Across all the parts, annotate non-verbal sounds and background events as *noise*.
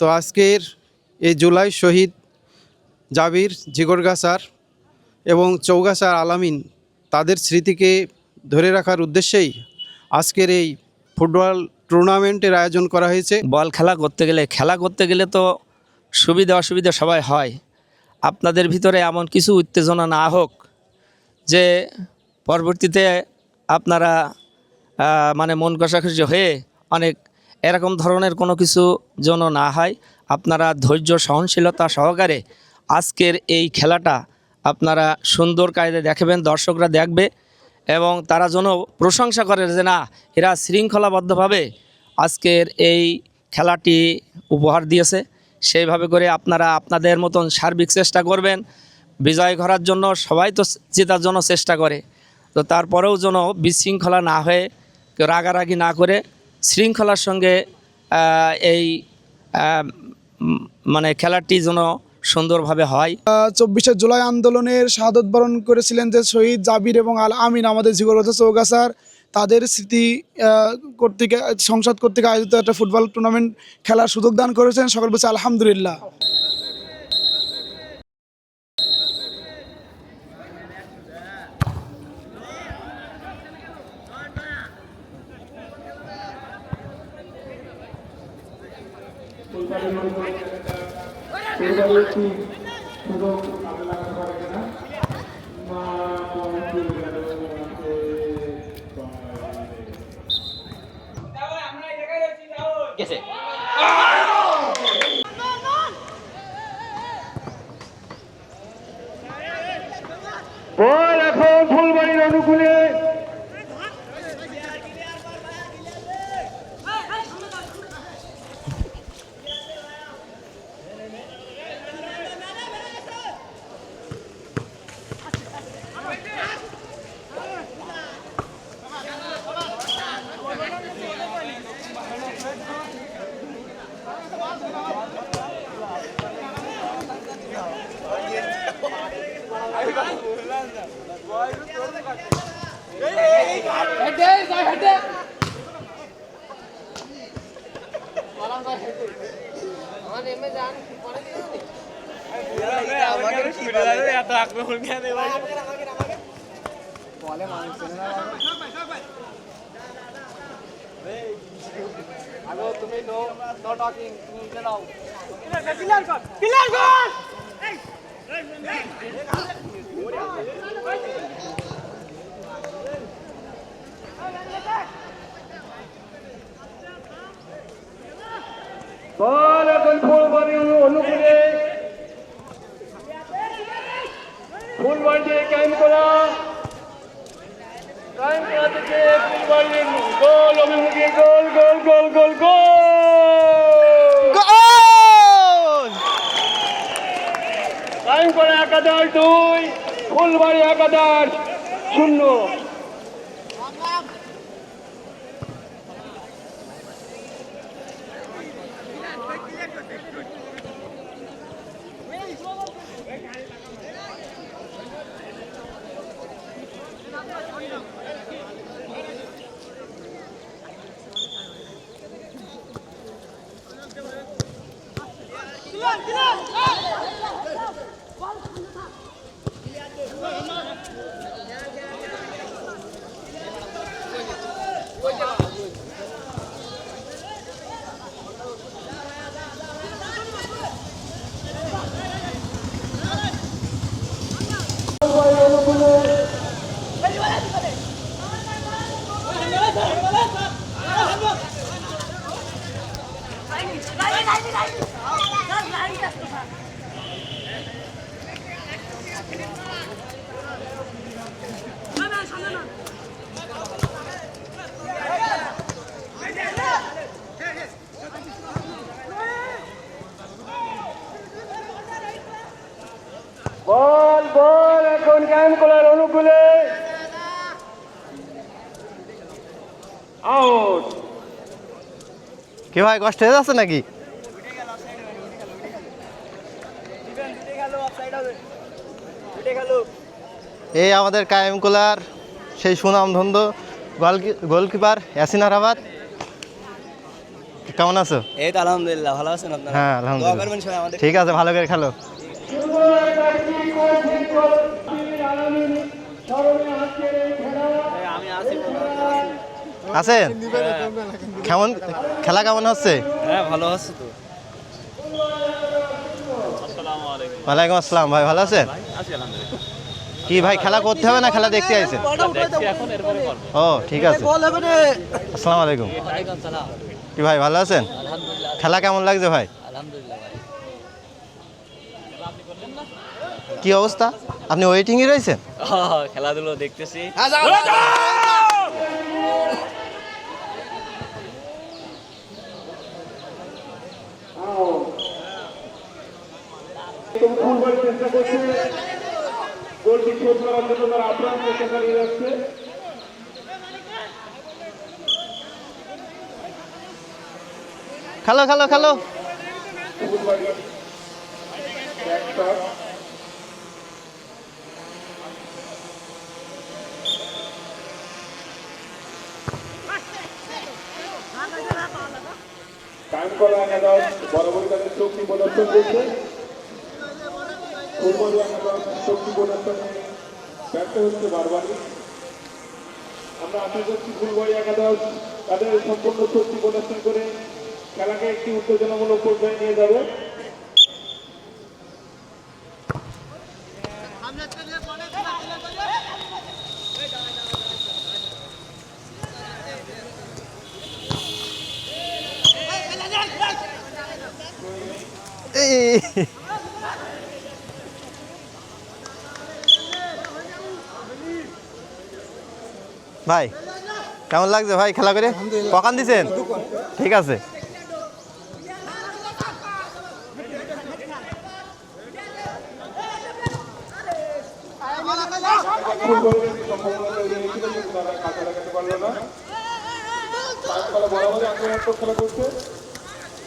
তো আজকের এই জুলাই শহীদ জাবির জিগরগাছার এবং চৌগাছার আলামিন তাদের স্মৃতিকে ধরে রাখার উদ্দেশ্যেই আজকের এই ফুটবল টুর্নামেন্টের আয়োজন করা হয়েছে। বল খেলা করতে গেলে, খেলা করতে গেলে তো সুবিধা অসুবিধা সবাই হয়। আপনাদের ভিতরে এমন কিছু উত্তেজনা না হোক যে পরবর্তীতে আপনারা মানে মন কষাকষি হয়ে অনেক এরকম ধরনের কোনো কিছু যেন না হয়, আপনারা ধৈর্য, সহনশীলতা সহকারে আজকের এই খেলাটা আপনারা সুন্দর কায়দে দেখবেন, দর্শকরা দেখবে এবং তারা যেন প্রশংসা করে যে না, এরা শৃঙ্খলাবদ্ধভাবে আজকের এই খেলাটি উপহার দিয়েছে। সেইভাবে করে আপনারা আপনাদের মতন সার্বিক চেষ্টা করবেন, বিজয় করার জন্য সবাই তো জেতার জন্য চেষ্টা করে। তো তারপরেও যেন বিশৃঙ্খলা না হয়ে, রাগারাগি না করে শৃঙ্খলার সঙ্গে এই মানে খেলাটি যেন সুন্দরভাবে হয়। চব্বিশে জুলাই আন্দোলনের শাহাদত বরণ করেছিলেন যে শহীদ জাবির এবং আল আমিন আমাদের জিগরগত চৌগাছার তাদের স্মৃতি কর্তৃক, সংসদ কর্তৃক আয়োজিত একটা ফুটবল টুর্নামেন্ট খেলার সুযোগ দান করেছেন। সকল বলছে আলহামদুলিল্লাহ। आपलं मुलगा नाही अगं तुम्ही नो नो टॉकिंग तुम्ही इथे राहू पिलर कर पिलर कर Bola, gol, bola. Phulbari camp করা ক্যাম্প করা থেকে ফুলবাড়ির গোল অভিমুখে গোল গোল গোল গোল গোল। ক্যাম্প করা একাদার দুই ফুলবাড়ি একাদশ শূন্য। やった! কি ভাই কষ্ট হয়ে যাচ্ছে নাকি? এই আমাদের কায়েমকুলার সেই সুনাম ধন্দ গোলকিপার ইয়াসিন আরাবাদ কেমন আছো? এই তো আলহামদুলিল্লাহ ভালো আছেন আপনারা? হ্যাঁ দোয়া আলহামদুলিল্লাহ করবেন সবাই আমাদের। ঠিক আছে ভালো করে খেলো। আছেন? কেমন খেলা কেমন হচ্ছে? হ্যাঁ ভালো আছে তো। ওয়ালাইকুম আসসালাম ভাই ভালো আছেন? কি ভাই খেলা করতে হবে না খেলা দেখতে আইছেন? ও ঠিক আছে। আসসালামু আলাইকুম। কি ভাই ভালো আছেন? খেলা কেমন লাগছে ভাই? কি অবস্থা? আপনি ওয়েটিংয়ে রয়েছেন? খেলাধুলো দেখতেছি। ফুটবল চেষ্টা করছে। গোলটি শোধ করার জন্য তারা আপ্রাণ চেষ্টা চালিয়ে যাচ্ছে। খেলো খেলো খেলো। শক্তি প্রদর্শন করছে ব্যর্থ হচ্ছে বারবারই। আমরা আশা করছি ফুলবাড়ি একাদশ তাদের সম্পূর্ণ শক্তি প্রদর্শন করে খেলাকে একটি উত্তেজনামূলক পর্যায়ে নিয়ে যাবে এই *laughs* ভাই কেমন লাগছে ভাই খেলা করে? কখান দিছেন? ঠিক আছে। *laughs*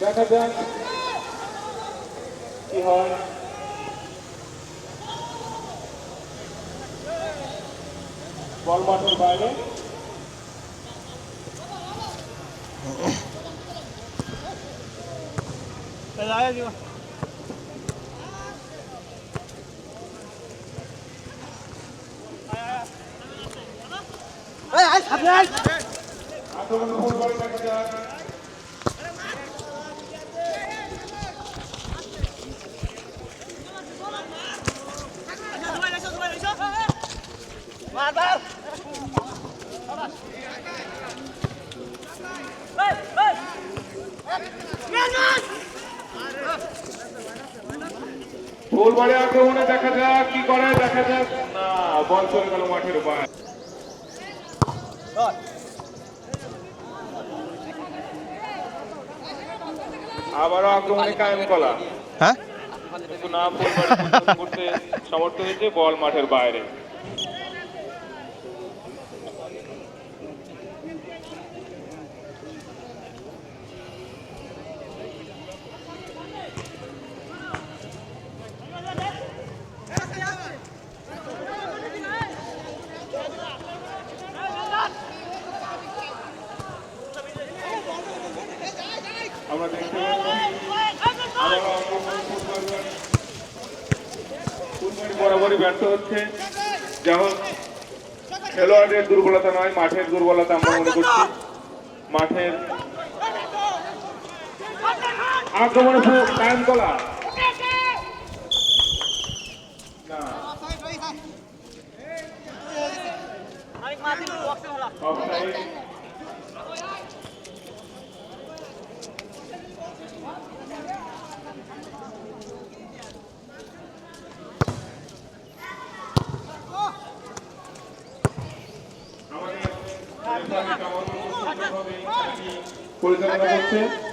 দেখা যাক। কি হয় বল মাঠের বাইরে আক্রমণ ফুটবল দেখা যাক ফুলবাড়ি আক্রমণে দেখা যাক কি করে দেখা যাক। না বল চলে গেল মাঠের বাইরে। আবারও আক্রমণে কায়েম কলা। হ্যাঁ? না করতে সমর্থ হয়েছে বল মাঠের বাইরে। ব্যর্থ হচ্ছে। যেমন খেলোয়াড়ের দুর্বলতা নয় মাঠের দুর্বলতা আমরা মনে করছি। মাঠের আক্রমণে কলা না। অফসাইড। পরিচালনা করছে।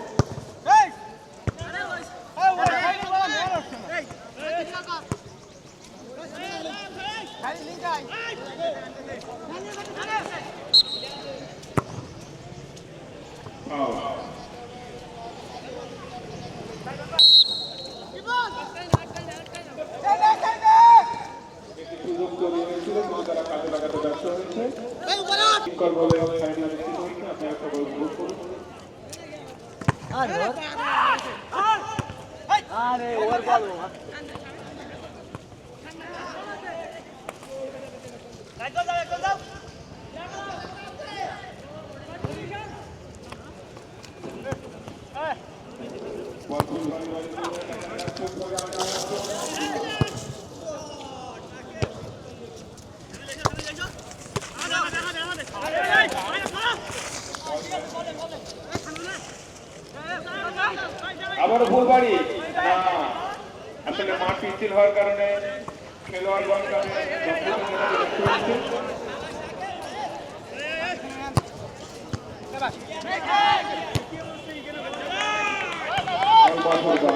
Bye-bye.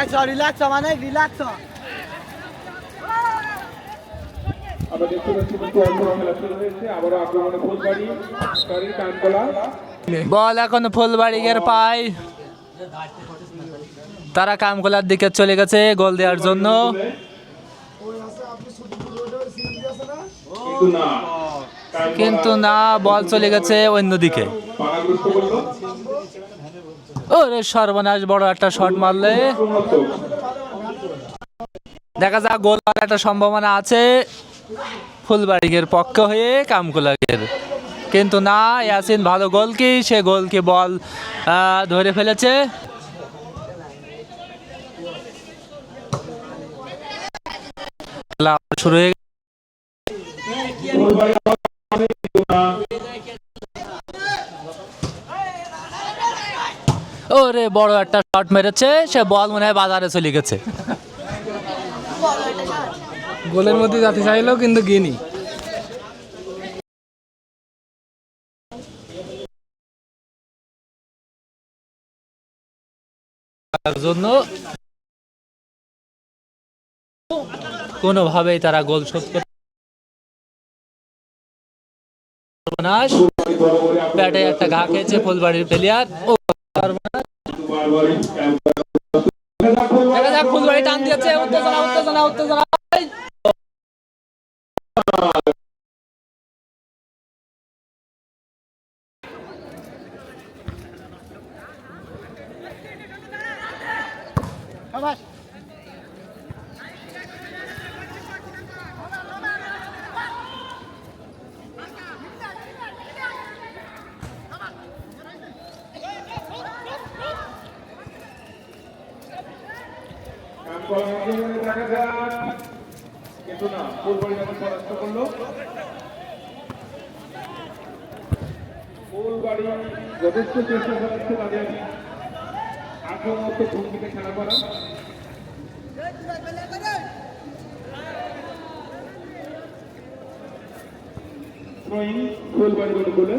রিল্যাক্স রিল্যাক্স মানে রিল্যাক্স আমরা দেখতে পাচ্ছি কিন্তু অল্প খেলা শুরু হয়েছে আবারও আক্রমণে ফুলবাড়ি। শরীর কানকলা। বল এখন ফুলবাড়িগের পায়। তারা কামকলার দিকে চলে গেছে গোল দেওয়ার জন্য। কিন্তু না। বল চলে গেছে অন্যদিকে। ওরে সর্বনাশ বড় একটা শট মারলে। দেখা যাক গোল হওয়ার একটা সম্ভাবনা আছে। ফুলবাড়িগের পক্ষ হয়ে কামকুলাগের। কিন্তু না ইয়াসিন ভালো গোল কি সে গোলকে বল আহ, ধরে ফেলেছে। শুরু হয়ে গেছে। ফুলবাড়ি কিন্তু না ওরে বড় একটা শট মেরেছে সে বল মনে হয় বাজারে চলে গেছে। গোলের মধ্যে যাতে চাইলেও কিন্তু গিনি। জন্য কোনোভাবেই তারা গোল শোধ করতে একটা ঘা খেয়েছে ফুলবাড়ির প্লেয়ার ও দেখা যাক ফুলবাড়ি টান দিয়েছে উত্তেজনা উত্তেজনা উত্তেজনা। দেখা যাক কিন্তু না ফুলবাড়ি এখন পরাস্ত করল ফুলবাড়ি যথেষ্ট চেষ্টা চালাচ্ছে তাদের আক্রমণাত্মক ভঙ্গিতে খেলা করা ফুলবাড়ি বল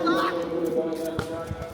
Thank you.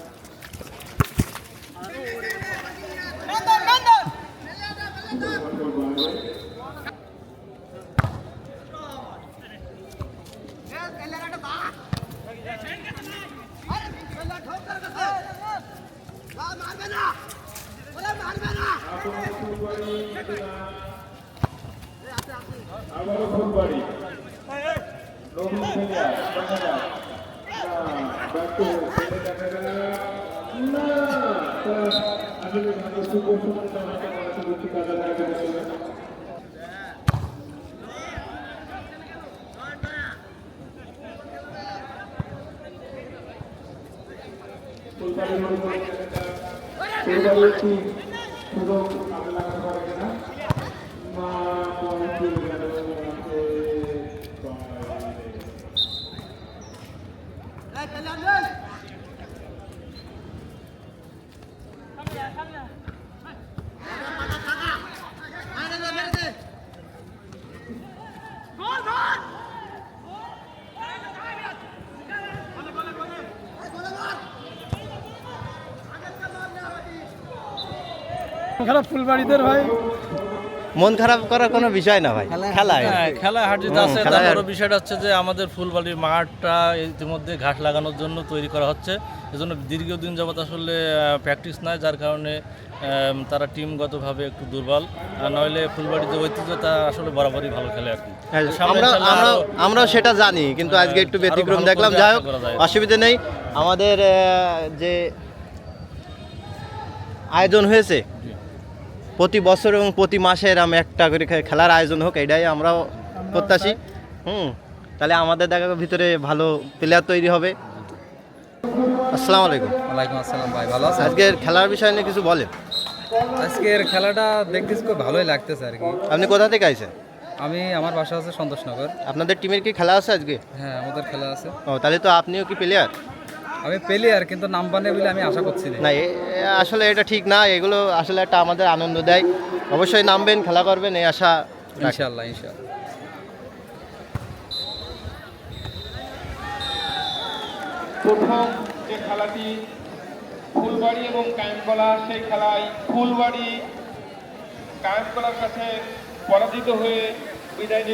না ব্যর্থ হয়ে খেলে দেখা যাক না তা আসলে তাদেরকে শুভ শুভেচ্ছা জানাতে আশা করছি কাজে লাগাতে পারবে ফুলবাড়ির উপরে একটা ফুলবাড়ির একটি সুযোগ কাজে লাগাতে পারে কিনা মা পৌঁছে গেল রাতে বাইরে। খারাপ ফুলবাড়িদের ভাই। মন খারাপ করার কোনো বিষয় না ভাই খেলা হ্যাঁ। খেলা হার জিত আছে। খেলায় তার বড় হার- বিষয়টা হচ্ছে যে আমাদের ফুলবাড়ির মাঠটা ইতিমধ্যে ঘাস লাগানোর জন্য তৈরি করা হচ্ছে। এজন্য দীর্ঘদিন যাবত আসলে প্র্যাকটিস নাই যার কারণে তারা টিমগতভাবে একটু দুর্বল। আর নইলে ফুলবাড়ির যে ঐতিহ্য তা আসলে বরাবরই ভালো খেলে আর কি। হ্যাঁ, আমরাও সেটা জানি কিন্তু আজকে একটু ব্যতিক্রম দেখলাম। যাই হোক করা যায়। অসুবিধা নেই। আমাদের যে আয়োজন হয়েছে প্রতি বছর এবং প্রতি মাসে এরম একটা করে খেলার আয়োজন হোক এটাই আমরাও প্রত্যাশী। হুম তাহলে আমাদের দেখা ভিতরে ভালো প্লেয়ার তৈরি হবে। আসসালামু আলাইকুম। ওয়ালাইকুম আসসালাম ভাই ভালো আছেন? আজকের খেলার বিষয় নিয়ে কিছু বলেন। আজকের খেলাটা দেখতেছি খুব ভালোই লাগতেছে আর কি। আপনি কোথা থেকে আইছেন? আমি আমার বাসা আছে সন্তোষনগর। আপনাদের টিমের কি খেলা আছে আজকে? হ্যাঁ আমাদের খেলা আছে। ও তাহলে তো আপনিও কি প্লেয়ার আমি পেলি আর কিন্তু নাম বানে বলে আমি আশা করছি না। আসলে এটা ঠিক না এগুলো আসলে একটা আমাদের আনন্দ দেয়। অবশ্যই নামবেন খেলা করবেন এই আশা রাখি। ইনশাল্লাহ ইনশাল্লাহ প্রথম যে খেলাটি ফুলবাড়ি এবং কায়েমকলা সেই খেলায় ফুলবাড়ি কায়েমকলার কাছে পরাজিত হয়ে বিদায়